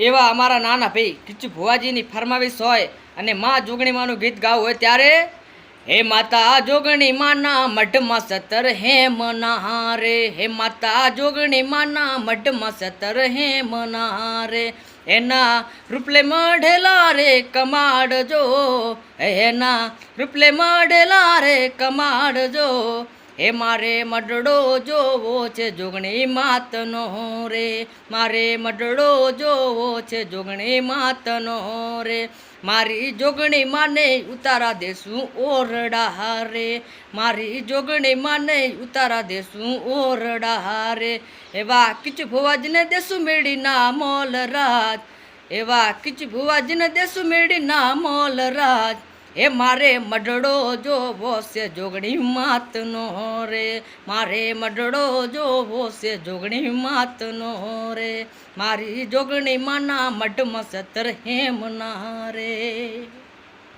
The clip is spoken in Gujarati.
એવા અમારા નાના ભાઈ કિચ્છ ભુવાજીની ફરમાવીશ હોય અને માં જોગણીમાનું ગીત ગાવું હોય ત્યારે, હે માતા જોગણી માના મઢમાં સતર હે નહારે હે માતા જોગણી માના મઢમાં સતર હે નહારે એના રૂપલે મઢેલા રે કમાડજો એના રૂપલે મઢેલા રે કમાડજો હે મારે મડડો જોવો છે જોગણી માતનો રે. મારે મડડો જોવો છે જોગણી માતનો રે. મારી જોગણી માને ઉતારા દેશું ઓરડા હારે. મારી જોગણી માને ઉતારા દેશું ઓરડા હારે. એવા કિચ ભુવાજને દેશું મેળી ના મોલ રાજ. એવા કિચ ભુવાજને દેશું મેળી ના મોલ રાજ. એ મારે મડડો જોવો છે જોગણી માતનો રે. મારે મડડો જોવો છે જોગણી માતનો રે. મારી જોગણી માના મઢમાં સતર હેમના રે.